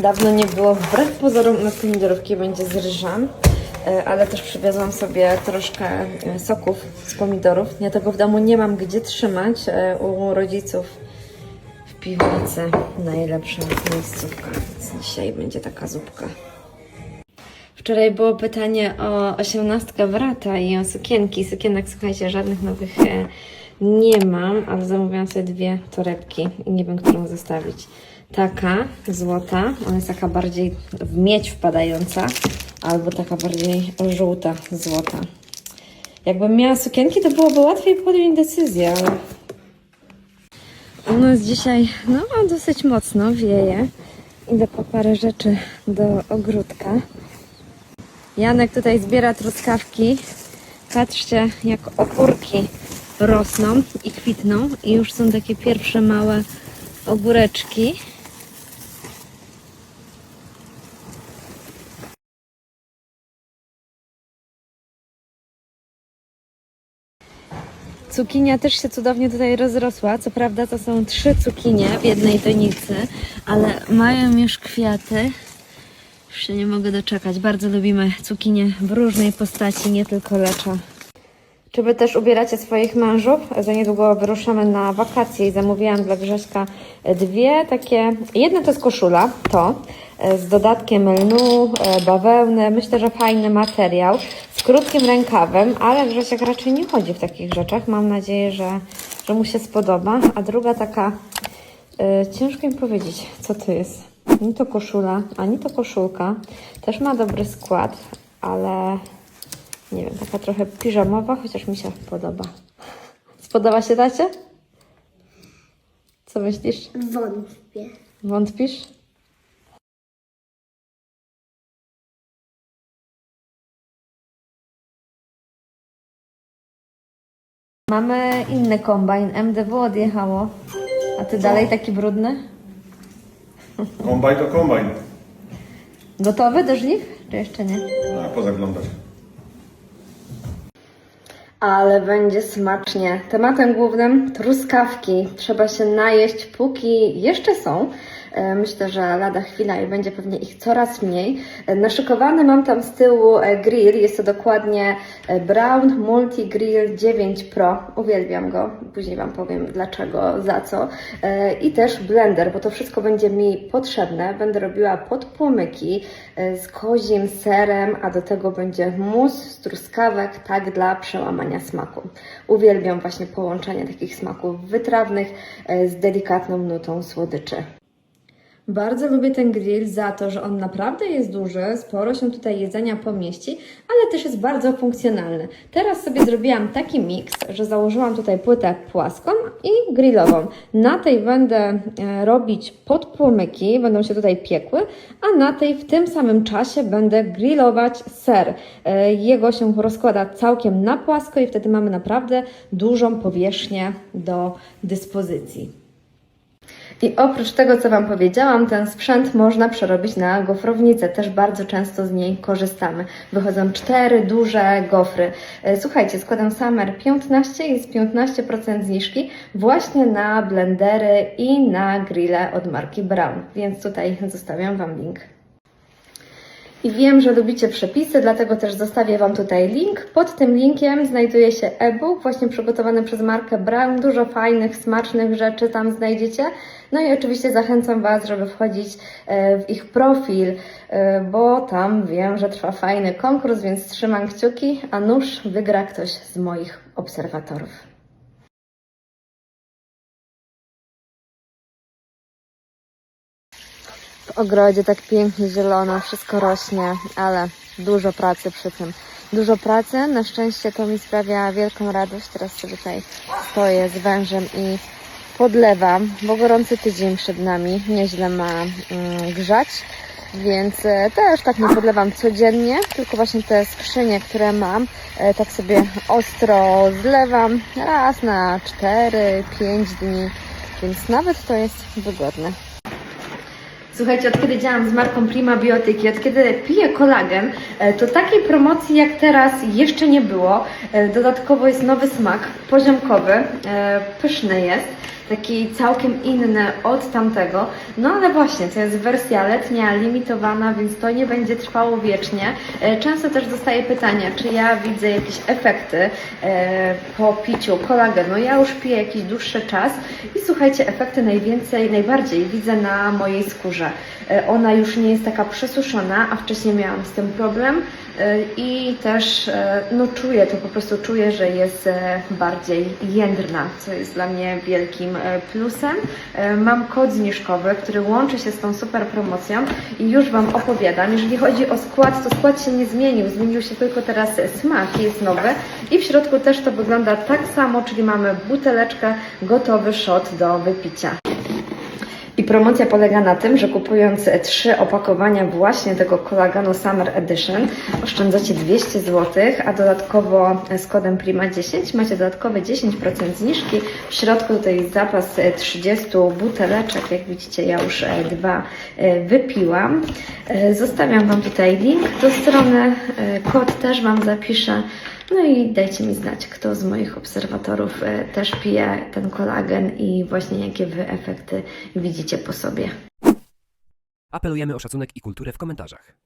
Dawno nie było, wbrew pozorom na pomidorówki będzie z e, ale też przywiozłam sobie troszkę e, soków z pomidorów. Ja tego w domu nie mam gdzie trzymać, e, u rodziców w piwnicy. Najlepsza miejscówka, więc dzisiaj będzie taka zupka. Wczoraj było pytanie o osiemnastkę wrata i o sukienki. Sukienek, słuchajcie, żadnych nowych nie mam, ale zamówiłam sobie dwie torebki i nie wiem, którą zostawić. Taka złota, ona jest taka bardziej w miedź wpadająca, albo taka bardziej żółta złota. Jakbym miała sukienki, to byłoby łatwiej podjąć decyzję, ale u nas dzisiaj no, dosyć mocno wieje. Idę po parę rzeczy do ogródka. Janek tutaj zbiera truskawki. Patrzcie, jak ogórki rosną i kwitną. I już są takie pierwsze małe ogóreczki. Cukinia też się cudownie tutaj rozrosła. Co prawda to są trzy cukinie w jednej donicy, ale mają już kwiaty. Już się nie mogę doczekać. Bardzo lubimy cukinie w różnej postaci, nie tylko lecza. Czy wy też ubieracie swoich mężów? Za niedługo wyruszamy na wakacje i zamówiłam dla Grześka dwie takie. Jedna to jest koszula, to e, z dodatkiem lnu, e, bawełny. Myślę, że fajny materiał krótkim rękawem, ale Grzesiek raczej nie chodzi w takich rzeczach. Mam nadzieję, że, że mu się spodoba. A druga taka, e, ciężko mi powiedzieć, co to jest. Ani to koszula, ani to koszulka. Też ma dobry skład, ale nie wiem, taka trochę piżamowa, chociaż mi się podoba. Spodoba się dacie? Co myślisz? Wątpię. Wątpisz? Mamy inny kombajn. MDW odjechało. A ty dalej taki brudny? Kombajn to kombajn. Gotowy do żniw? Czy jeszcze nie? A pozaglądać. Ale będzie smacznie. Tematem głównym truskawki. Trzeba się najeść, póki jeszcze są. E, Myślę, że lada chwila i będzie pewnie ich coraz mniej. E, Naszykowany mam tam z tyłu e, grill. Jest to dokładnie Brown Multi Grill 9 Pro. Uwielbiam go. Później Wam powiem dlaczego, za co. I też blender, bo to wszystko będzie mi potrzebne. Będę robiła podpłomyki z kozim serem, a do tego będzie mus z truskawek, tak dla przełamania smaku. Uwielbiam właśnie połączenie takich smaków wytrawnych z delikatną nutą słodyczy. Bardzo lubię ten grill za to, że on naprawdę jest duży, sporo się tutaj jedzenia pomieści, ale też jest bardzo funkcjonalny. Teraz sobie zrobiłam taki miks, że założyłam tutaj płytę płaską i grillową. Na tej będę e, robić podpłomyki, będą się tutaj piekły, a na tej w tym samym czasie będę grillować ser. E, Jego się rozkłada całkiem na płasko i wtedy mamy naprawdę dużą powierzchnię do dyspozycji. I oprócz tego, co Wam powiedziałam, ten sprzęt można przerobić na gofrownicę. Też bardzo często z niej korzystamy. Wychodzą cztery duże gofry. E, Słuchajcie, składam Summer 15 i jest 15% zniżki właśnie na blendery i na grille od marki Brown. Więc tutaj zostawiam Wam link. I wiem, że lubicie przepisy, dlatego też zostawię Wam tutaj link. Pod tym linkiem znajduje się e-book, właśnie przygotowany przez markę Brown. Dużo fajnych, smacznych rzeczy tam znajdziecie. No i oczywiście zachęcam Was, żeby wchodzić e, w ich profil, e, bo tam wiem, że trwa fajny konkurs, więc trzymam kciuki, a nuż wygra ktoś z moich obserwatorów. Ogrodzie tak pięknie zielono, wszystko rośnie, ale dużo pracy przy tym. Dużo pracy, na szczęście to mi sprawia wielką radość. Teraz sobie tutaj stoję z wężem i podlewam, bo gorący tydzień przed nami, nieźle ma mm, grzać, więc e, też tak nie podlewam codziennie, tylko właśnie te skrzynie, które mam, e, tak sobie ostro zlewam raz na 4-5 dni, więc nawet to jest wygodne. Słuchajcie, od kiedy działam z marką Prima Biotyki, od kiedy piję kolagen, e, to takiej promocji jak teraz jeszcze nie było. E, Dodatkowo jest nowy smak, poziomkowy, e, pyszny jest. Taki całkiem inny od tamtego. No ale właśnie, to jest wersja letnia, limitowana, więc to nie będzie trwało wiecznie. E, Często też dostaję pytania, czy ja widzę jakieś efekty e, po piciu kolagenu. Ja już piję jakiś dłuższy czas i słuchajcie, efekty najwięcej, najbardziej widzę na mojej skórze. E, Ona już nie jest taka przesuszona, a wcześniej miałam z tym problem i też e, no, czuję to, po prostu czuję, że jest e, bardziej jędrna, co jest dla mnie wielkim e, plusem. Mam kod zniżkowy, który łączy się z tą super promocją i już Wam opowiadam. Jeżeli chodzi o skład, to skład się nie zmienił, zmienił się tylko teraz smak, jest nowy i w środku też to wygląda tak samo, czyli mamy buteleczkę, gotowy shot do wypicia. Promocja polega na tym, że kupując trzy opakowania właśnie tego kolagenu Summer Edition oszczędzacie 200 zł, a dodatkowo z kodem PRIMA10 macie dodatkowe 10% zniżki. W środku tutaj jest zapas e, 30 buteleczek, jak widzicie ja już e, dwa e, wypiłam. E, Zostawiam Wam tutaj link do strony, kod też Wam zapiszę. No i dajcie mi znać, kto z moich obserwatorów e, też pije ten kolagen i właśnie jakie Wy efekty widzicie po sobie. Apelujemy o szacunek i kulturę w komentarzach.